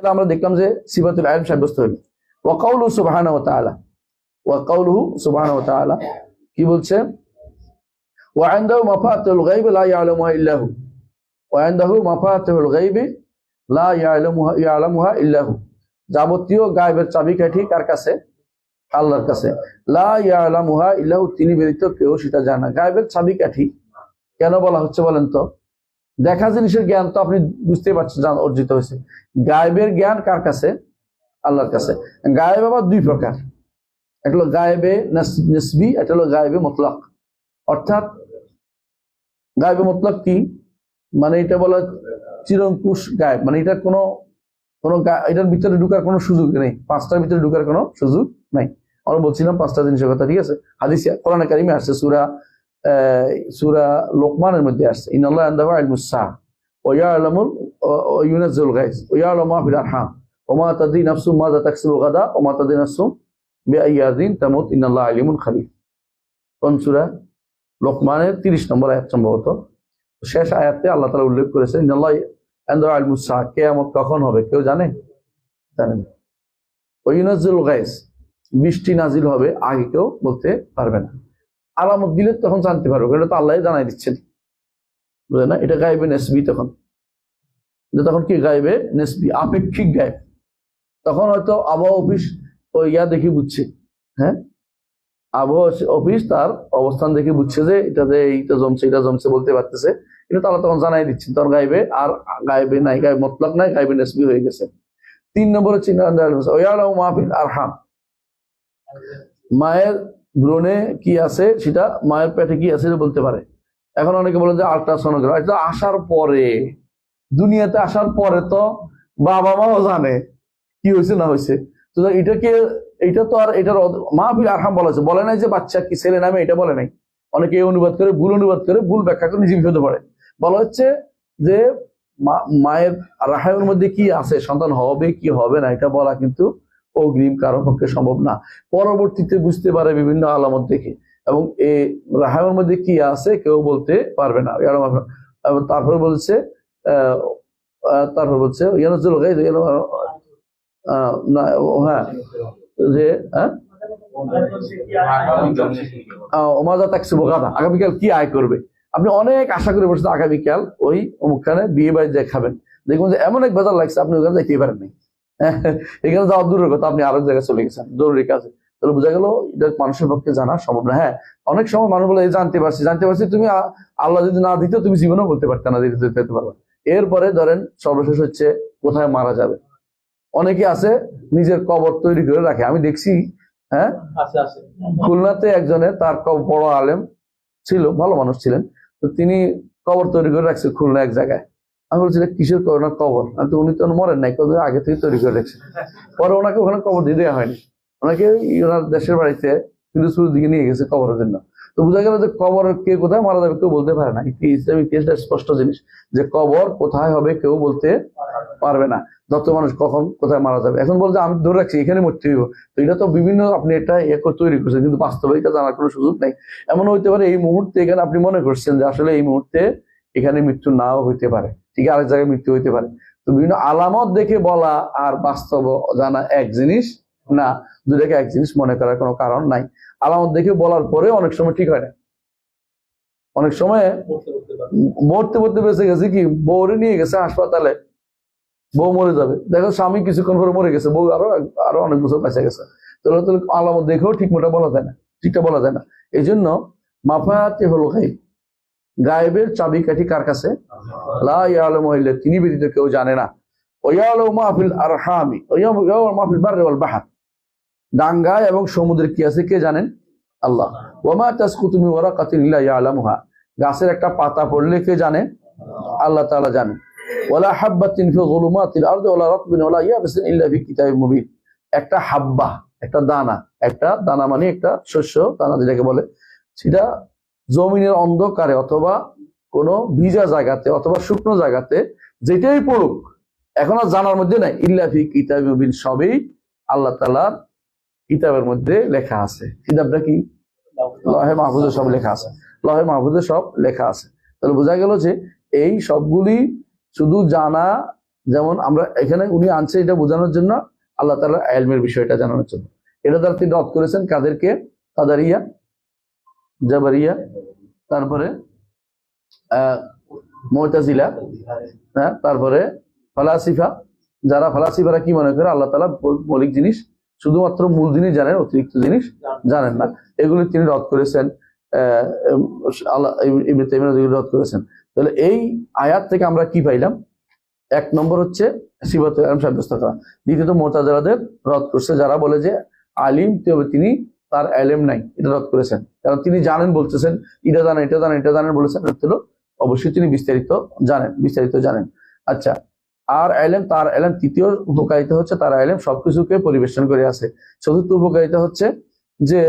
তাহলে আমরা দেখলাম যে সিফাতুল আলম সাব্যস্ত হইল ওয়াকাউলু সুবাহান ও ওয়াকাউলুহু সুবহানাহু ওয়া তাআলা কি বলছে? যাবতীয় কার কাছে? আল্লাহর কাছে। লা তিনি ব্যতীত কেউ সেটা জানে গায়বের চাবিকাঠি কেন বলা হচ্ছে বলেন তো? দেখা জিনিসের জ্ঞান তো আপনি বুঝতে পারছেন অর্জিত হয়েছে। গায়েবের জ্ঞান কার কাছে? আল্লাহর কাছে। গায়েব আবার দুই প্রকার। একটা হলো গায়েবে নাস- নিসবি, একটা হলো গায়েবে মতলক। অর্থাৎ গায়েবে মতলক কি? মানে এটা বলা চিরঙ্কুশ গায়েব। মানে এটা কোনো কোনো এটার ভিতরে ঢুকার কোনো সুযোগ নেই। পাঁচটার ভিতরে ঢুকার কোনো সুযোগ নাই। আমরা বলছিলাম পাঁচটা জিনিসের কথা, ঠিক আছে? হাদিস, কোরআন কারিমে আসছে সুরা সুরা লোকমানের মধ্যে আসছে। ইনাল্লাহ আন্দাহু ইলমুস সাআ ওয়া ইয়ালামুল ওয়া ইউনাজ্জিলুল গায়স ওয়া ইয়ালামু মা ফিল আরহাম। ওয়া মা তাদরি নাফসুম মাযা তাকসিবু গাদা। ওয়া মা তাদরি নাফসুম বিআইয়াদিন তামুত। ইন্নাল্লাহ আলিমুন খাবির। কোন সূরা? লোকমানের 30 নম্বর আয়াত সম্ভবত। শেষ আয়াতে আল্লাহ তাআলা উল্লেখ করেছেন, ইন্নাল্লাহ আন্দাহু ইলমুস সাআ কিয়ামত কখন হবে, কেউ জানে? জানে না। ওয়া ইউনাজ্জিলুল গায়স বৃষ্টি নাজিল হবে, আগে কেউ বলতে পারবে না। আলামত দিলে তখন জানতে পারব, এটা তো আল্লাহ জানাই দিচ্ছেন। বুঝলেন না? এটা গাইবে নেসবি তখন। তখন কি গাইবে নেসবি, আপেক্ষিক গায়েব। তখন হয়তো আবহাওয়া অফিস ওই ইয়া দেখে বুঝছে হ্যাঁ? আবহাওয়া অফিস তার অবস্থান দেখে বুঝছে যে এটাতে এইটা জমছে, এটা জমছে বলতে পারতেছে। এটা তারা তখন জানাই দিচ্ছেন, তখন গাইবে আর গাইবে নাই গাইবে মতলব নাই গাইবে নেসবি হয়ে গেছে। তিন নম্বরে চিন্তা ওয়ালাউ মাহফিল আর হাম মায়ের ভ্রূণে কি আছে সেটা মায়ের পেটে কি আছে বলতে পারে। এখন অনেকে বলেন যে আল্ট্রাসোনোগ্রাফ এটা আসার পরে, দুনিয়াতে আসার পরে তো বাবা মাও জানে কি হয়েছে না হয়েছে। তো এটাকে এটা তো আর এটার অদ- মাহফিল আরহাম বলা হয়েছে, বলে নাই যে বাচ্চা কি ছেলে নামে এটা বলে নাই। অনেকে অনুবাদ করে, ভুল অনুবাদ করে, ভুল ব্যাখ্যা করে নিজে বিপদে পড়ে বলা হচ্ছে যে মা- মায়ের রাহায়ের মধ্যে কি আছে, সন্তান হবে কি হবে না, এটা বলা কিন্তু অগ্রিম কারও পক্ষে সম্ভব না। পরবর্তীতে বুঝতে পারে বিভিন্ন আলামত দেখে। এবং এই রাহায়ের মধ্যে কি আছে কেউ বলতে পারবে না। তারপর বলছে তারপর বলছে হ্যাঁ হ্যাঁ? আগামীকাল কি আয় করবে? আপনি অনেক আশা করে বসেছেন, আগামীকাল ওই অমুকখানে বিয়ে বাড়ি যে খাবেন দেখুন যে এমন এক বাজার লাগছে, আপনি ওখানে যাইতেই পারেন নাই। এখানে যাওয়া দূরের কথা আপনি আরেক জায়গায় চলে গেছেন জরুরি কাজে। তাহলে বোঝা গেল এটা মানুষের পক্ষে জানা সম্ভব না। হ্যাঁ অনেক সময় মানুষ বলে এই জানতে পারছি জানতে পারছি তুমি আল্লাহ যদি না দিত তুমি জীবনেও বলতে পারতে না দিতে দিতে পারবে। এরপরে ধরেন সর্বশেষ হচ্ছে কোথায় মারা যাবে? অনেকে আছে নিজের কবর তৈরি করে রাখে। আমি দেখছি হ্যাঁ? খুলনাতে একজনের তার বড় আলেম ছিল ভালো মানুষ ছিলেন। তো তিনি কবর তৈরি করে রাখছে খুলনা এক জায়গায়। আমি বলছি কিসের কবর? তো উনি তো মরেন নাই কত আগে থেকে তৈরি করে রাখছে পরে ওনাকে ওখানে কবর দিয়ে দেওয়া হয়নি। ওনাকে ওনার দেশের বাড়িতে পিরোজপুরের দিকে নিয়ে গেছে কবরের জন্য। তো বোঝা গেল যে কবর কে কোথায় মারা যাবে, কেউ বলতে পারে না। ইসলামিক ইতিহাসটা স্পষ্ট জিনিস, যে কবর কোথায় হবে কেউ বলতে পারবে না। যত মানুষ কখন কোথায় মারা যাবে। এখন বলতে আমি ধরে রাখছি, এখানে মরতে হইব। তো এটা তো বিভিন্ন আপনি এটা ইয়ে তৈরি করছেন, কিন্তু বাস্তবে এটা জানার কোনো সুযোগ নাই। এমন হইতে পারে এই মুহূর্তে এখানে আপনি মনে করছেন যে আসলে এই মুহূর্তে এখানে মৃত্যু নাও হইতে পারে। ঠিক আরেক জায়গায় মৃত্যু হইতে পারে। তো বিভিন্ন আলামত দেখে বলা আর বাস্তব জানা এক জিনিস না দুটাকে এক জিনিস মনে করার কোনো কারণ নাই। আলামত দেখে বলার পরে অনেক সময় ঠিক হয় না। অনেক সময় মরতে মরতে বেঁচে গেছে কি? বউরে নিয়ে গেছে হাসপাতালে। বউ মরে যাবে। দেখো স্বামী কিছুক্ষণ পরে মরে গেছে, বউ আরও আরও অনেক বছর বেঁচে গেছে। তাহলে আলামত দেখেও ঠিক মতো বলা যায় না, ঠিকটা বলা যায় না। এই জন্য মাফাতে হলো গাইব গায়েবের চাবিকাঠি কার কাছে? তিনি ব্যতীত কেউ জানে না। বাহর। এবং সমুদ্রে কি আছে কে জানেন? আল্লাহ। ওয়ামা তাসকুতু মিন ওয়ারাকাতিন ইল্লা গাছের একটা পাতা পড়লে কে জানে? আল্লাহ তাআলা জানেন ইল্লা ফি কিতাবিম মুবিন। একটা হাব্বা একটা দানা। একটা দানা মানে একটা শস্য দানা যেটাকে বলে। সেটা জমিনের অন্ধকারে অথবা কোনো ভিজা জায়গাতে অথবা শুকনো জায়গাতে যেটাই পড়ুক, এখন আর জানার মধ্যে নাই। ইল্লাফি কিতাব সবই আল্লাহ তালার কিতাবের মধ্যে লেখা আছে। কিতাবটা কি? লহে মাহফুজে সব লেখা আছে। লহে মাহফুজে সব লেখা আছে। তাহলে বোঝা গেল যে এই সবগুলি শুধু জানা, যেমন আমরা এখানে উনি আনছে এটা বোঝানোর জন্য আল্লাহ তালা এলমের বিষয়টা জানানোর জন্য। এটা দ্বারা তিনি রদ করেছেন কাদেরকে? কাদারিয়া। জাবারিয়া, তারপরে মোতাজিলা হ্যাঁ তারপরে ফালাসিফা। যারা ফালাসিফারা কি মনে করে? আল্লাহ তালা মৌলিক জিনিস, শুধুমাত্র মূল জিনিস জানেন, অতিরিক্ত জিনিস জানেন না। এগুলি তিনি রদ করেছেন রদ করেছেন। তাহলে এই আয়াত থেকে আমরা কি পাইলাম? এক নম্বর হচ্ছে সিবত সাব্যস্ত করা। দ্বিতীয়ত মোতাজারাদের রদ করছে, যারা বলে যে আলিম, তবে তিনি তার এলেম নাই এটা রদ করেছেন। কারণ তিনি জানেন বলতেছেন এটা জানেন এটা জানেন এটা জানেন বলেছেন হলো অবশ্যই তিনি বিস্তারিত জানেন বিস্তারিত জানেন। আচ্ছা আর এলেম তার এলেম তৃতীয় উপকারিতা হচ্ছে তার এলেম সবকিছুকে পরিবেশন করে আছে। চতুর্থ উপকারিতা হচ্ছে যে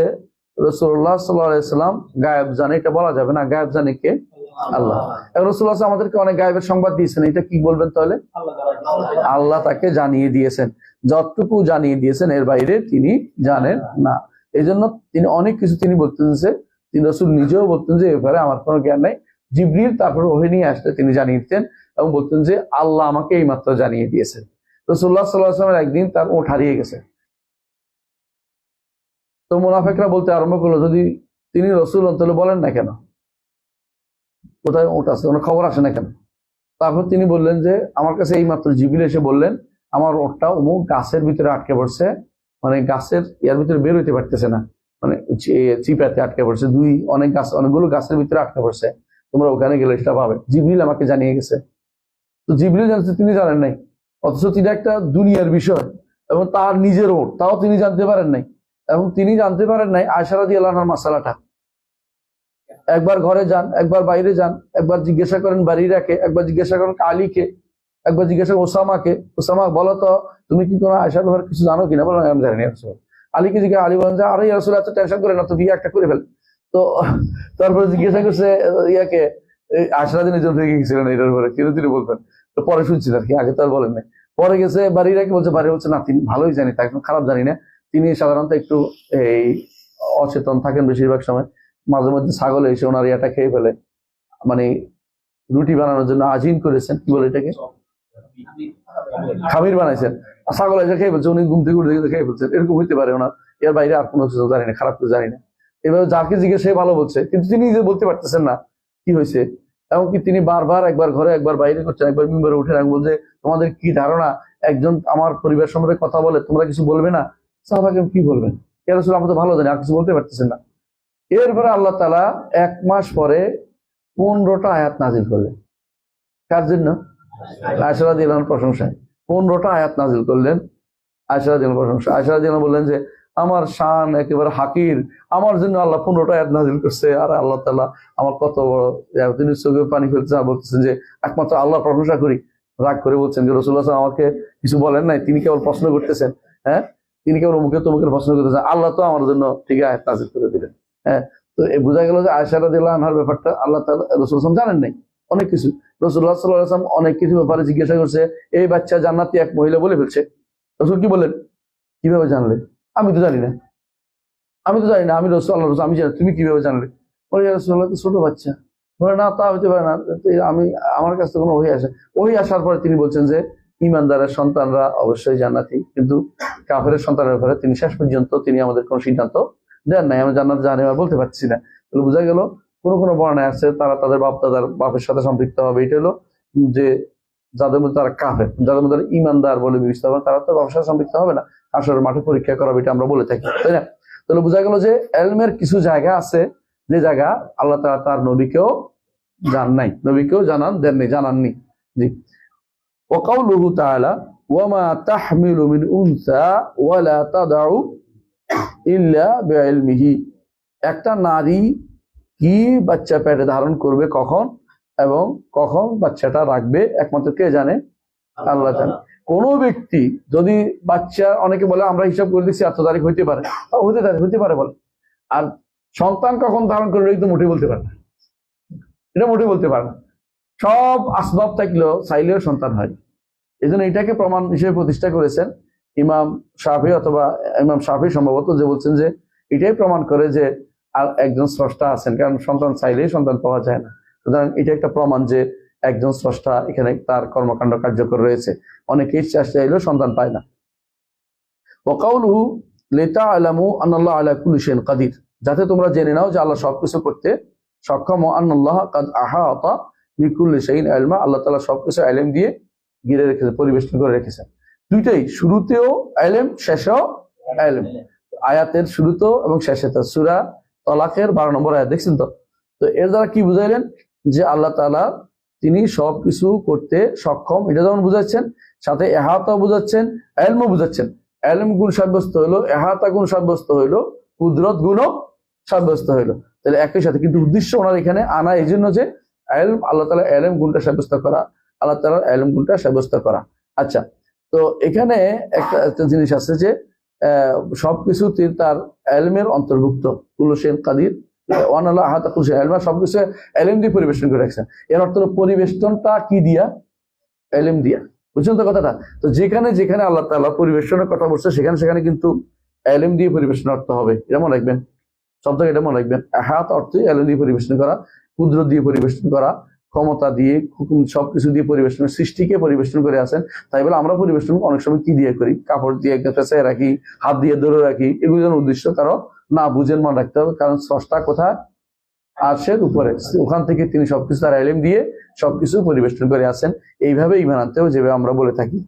রসুল্লাহ সাল্লাম গায়েব জানে এটা বলা যাবে না গায়েব জানে কে? আল্লাহ। এখন রসুল্লাহ আমাদেরকে অনেক গায়েবের সংবাদ দিয়েছেন এটা কি বলবেন তাহলে? আল্লাহ তাকে জানিয়ে দিয়েছেন। যতটুকু জানিয়ে দিয়েছেন এর বাইরে তিনি জানেন না। এই জন্য তিনি অনেক কিছু তিনি বলতেন যে, তিনি রসুল নিজেও বলতেন যে এবারে আমার কোনো জ্ঞান নাই। জিবরিল তারপর ওহে নিয়ে আসলে তিনি জানিয়ে দিতেন এবং বলতেন যে, আল্লাহ আমাকে এই মাত্র জানিয়ে দিয়েছেন। রসুল্লাহ সাল্লাহ আসলামের একদিন তার ওঠ হারিয়ে গেছে। তো মুনাফেকরা বলতে আরম্ভ করল, যদি তিনি রসুল হন, তাহলে বলেন না কেন? কোথায় ওঠ আছে? কোনো খবর আসে না কেন? তারপর তিনি বললেন যে, আমার কাছে এই মাত্র জিবিল এসে বললেন, আমার ওটটা অমুক গাছের ভিতরে আটকে পড়ছে মানে গাছের ইয়ার ভিতরে বের হইতে পারতেছে না। মানে চিপাতে আটকে পড়ছে। দুই, অনেক গাছ, অনেকগুলো গাছের ভিতরে আটকে পড়ছে। তোমরা ওখানে গেলে সেটা পাবে। জিবরিল আমাকে জানিয়ে গেছে। তো জিবরিল জানতে তিনি জানেন নাই। অথচ তিনি একটা দুনিয়ার বিষয় এবং তার নিজের ওট, তাও তিনি জানতে পারেন নাই। এবং তিনি জানতে পারেন নাই আয়সারাদি আল্লাহর মাসালাটা। একবার ঘরে যান, একবার বাইরে যান, একবার জিজ্ঞাসা করেন বাড়ি রাখে একবার জিজ্ঞাসা করেন আলীকে একবার জিজ্ঞাসা করেন ওসামাকে। ওসামা বলো তো তুমি কি কোনো আয়সার ব্যাপারে কিছু জানো কিনা? বলো, আমি জানি না আলীকে জিজ্ঞাসা আলী বলেন যে, আরে আসলে এত টেনশন করে না, তো বিয়ে একটা করে ফেল। তো তারপরে জিজ্ঞাসা করছে, ইয়াকে আশরা দিনের জন্য গেছিলেন, এটার উপরে কিন্তু তিনি বলবেন তো পরে শুনছি আর কি, আগে তো আর বলেন নাই পরে গেছে, বাড়ির রেখে বলছে বাড়ি বলছে, না, তিনি ভালোই জানি তাকে খারাপ জানি না। তিনি সাধারণত একটু এই অচেতন থাকেন বেশিরভাগ সময়। মাঝে মধ্যে ছাগল এসে ওনার ইয়াটা খেয়ে ফেলে। মানে রুটি বানানোর জন্য আজিম করেছেন, কি বলে এটাকে? খামির বানাইছেন। ছাগল এসে খেয়ে ফেলছে, উনি ঘুম থেকে উঠে দেখে খেয়ে ফেলছেন। এরকম হইতে পারে ওনার। এর বাইরে আর কোনো কিছু জানি না, খারাপ কিছু জানি না। এভাবে যাকে জিজ্ঞেস ভালো বলছে, কিন্তু তিনি নিজে বলতে পারতেছেন না কি হয়েছে। এমনকি তিনি বারবার একবার ঘরে, একবার বাইরে করছেন, একবার মেম্বারে উঠে রাখব যে, তোমাদের কি ধারণা? একজন আমার পরিবার সম্পর্কে কথা বলে, তোমরা কিছু বলবে না? সাহাবাকে কি বলবেন? এর আসলে আমরা তো ভালো জানি, আর কিছু বলতে পারতেছেন না। এরপরে আল্লাহ তালা এক মাস পরে পনেরোটা আয়াত নাজিল করলেন। কার জন্য? আয়সারা দিলাম প্রশংসায়। পনেরোটা আয়াত নাজিল করলেন আয়সারা দিলাম প্রশংসা আয়সারা দিলাম বললেন যে, আমার শান একেবারে হাকির। আমার জন্য আল্লাহ পনেরোটা আয়াত নাজিল করছে। আর আল্লাহ তালা আমার কত বড় তিনি চোখে পানি ফেলছে বলতেছেন যে, একমাত্র আল্লাহ প্রশংসা করি। রাগ করে বলছেন যে রসুল্লাহ আমাকে কিছু বলেন নাই। তিনি কেবল প্রশ্ন করতেছেন? হ্যাঁ? তিনি কেবল মুখে তোমাকে প্রশ্ন করতেছেন? আল্লাহ তো আমার জন্য ঠিক আয়াত নাজিল করে দিলেন। হ্যাঁ? তো বোঝা গেল যে আয়সারা দিল্লাহ আনহার ব্যাপারটা আল্লাহ তালা রসুল জানেন নাই। অনেক কিছু। রসুল্লাহ সাল্লাহ আসলাম অনেক কিছু ব্যাপারে জিজ্ঞাসা করছে, এই বাচ্চা জান্নাতি এক মহিলা বলে ফেলছে। রসুল কি বলেন কীভাবে জানলে? আমি তো জানি না। আমি তো জানি না। আমি রসুল আল্লাহ আমি জানি তুমি কীভাবে জানলে? বলে রসুল্লাহ তো ছোট বাচ্চা। বলে, না, তা হতে পারে না। আমি, আমার কাছে কোনো ওই আসে ওই আসার পরে তিনি বলছেন যে, ইমানদারের সন্তানরা অবশ্যই জান্নাতি, কিন্তু কাফের সন্তানের ব্যাপারে তিনি শেষ পর্যন্ত তিনি আমাদের কোনো সিদ্ধান্ত দেন নাই। আমি জান্নাত জানি বলতে পারছি না। বোঝা গেল কোনো কোনো বর্ণায় আছে, তারা তাদের বাপ দাদার বাপের সাথে সম্পৃক্ত হবে। এটা হলো যে যাদের মধ্যে তারা কাফের, যাদের মধ্যে ইমানদার বলে বিবেচিত হবে, তারা তো বাপের সাথে সম্পৃক্ত হবে না। আসলে মাঠে পরীক্ষা করাবে, এটা আমরা বলে থাকি, তাই না? তাহলে বোঝা গেল যে এলমের কিছু জায়গা আছে, যে জায়গা আল্লাহ তালা তার নবীকেও জান নাই, নবীকেও জানান দেননি জানাননি। জি। ওকাউলুহু ওয়ামা তাহমিলু মিন উনসা ওয়ালা তাদাউ ইল্লা বিইলমিহি। একটা নারী কি বাচ্চা পেটে ধারণ করবে কখন এবং কখন বাচ্চাটা রাখবে? একমাত্র কে জানে? আল্লাহ জানে। কোন ব্যক্তি যদি বাচ্চা অনেকে বলে আমরা হিসাব করে দিচ্ছি এত তারিখ হইতে পারে। তা হতে পারে হতে পারে বলে। আর সন্তান কখন ধারণ করবে এটা মোটেই বলতে পারে না। এটা মোটেই বলতে পারে না। সব আসবাব থাকলেও চাইলেও সন্তান হয়। এই জন্য এটাকে প্রমাণ হিসেবে প্রতিষ্ঠা করেছেন ইমাম শাফি অথবা ইমাম শাফি সম্ভবত যে বলছেন যে এটাই প্রমাণ করে যে আর একজন স্রষ্টা আছেন, কারণ সন্তান চাইলেই সন্তান পাওয়া যায় না। সুতরাং এটা একটা প্রমাণ যে একজন স্রষ্টা এখানে তার কর্মকাণ্ড কার্যকর রয়েছে। অনেকে চেষ্টা চাইলেও সন্তান পায় না। ওকাউলহু লেতা আলামু শাইইন কাদির। যাতে তোমরা জেনে নাও যে আল্লাহ সবকিছু করতে সক্ষম ও কাদ আহাতা বিকুল্লি শাইইন ইলমা আল্লাহ তাআলা সবকিছু ইলম দিয়ে ঘিরে রেখেছে পরিবেষ্টন করে রেখেছেন। দুইটাই, শুরুতেও ইলম শেষেও ইলম আয়াতের শুরুতেও এবং শেষে তো সূরা তলাকের বারো নম্বর আয়াত, দেখছেন তো? তো এর দ্বারা কি বুঝাইলেন? যে আল্লাহ তালা তিনি সবকিছু করতে সক্ষম। এটা যেমন বুঝাচ্ছেন, সাথে এহাতাও বুঝাচ্ছেন, এলমও বুঝাচ্ছেন। এলম গুণ সাব্যস্ত হইল, এহাতা গুণ সাব্যস্ত হইল, কুদরত গুণও সাব্যস্ত হইল। তাহলে একই সাথে, কিন্তু উদ্দেশ্য ওনার এখানে আনা এই জন্য যে এলম, আল্লাহ তালা এলম গুণটা সাব্যস্ত করা, আল্লাহ তালা এলম গুণটা সাব্যস্ত করা। আচ্ছা তো এখানে একটা একটা জিনিস আছে যে সবকিছু তিনি তার এলমের অন্তর্ভুক্ত। কুলসেন কাদির সবকিছু এলএম দিয়ে পরিবেশন করে এর অর্থ কি দিয়া? তো কথাটা? তো যেখানে যেখানে আল্লাহ তাআলা পরিবেশনের কথা বলছে, সেখানে সেখানে কিন্তু দিয়ে পরিবেশন অর্থ হবে। এটা মনে সব এটা মনে হাত দিয়ে পরিবেশন করা, কুদরত দিয়ে পরিবেশন করা ক্ষমতা দিয়ে হুকুম সবকিছু দিয়ে পরিবেশন, সৃষ্টিকে পরিবেশন করে আসেন তাই বলে আমরা পরিবেশন অনেক সময় কি দিয়ে করি? কাপড় দিয়ে একটা পেঁচায় রাখি, হাত দিয়ে ধরে রাখি, এগুলো যেন উদ্দেশ্য কারও না বুঝেন মনে রাখতে হবে, কারণ স্রষ্টা কোথায়? আরশের উপরে। ওখান থেকে তিনি সবকিছু তার এলিম দিয়ে সবকিছু পরিবেশন করে আসেন এইভাবে ইমান হবে, যেভাবে আমরা বলে থাকি।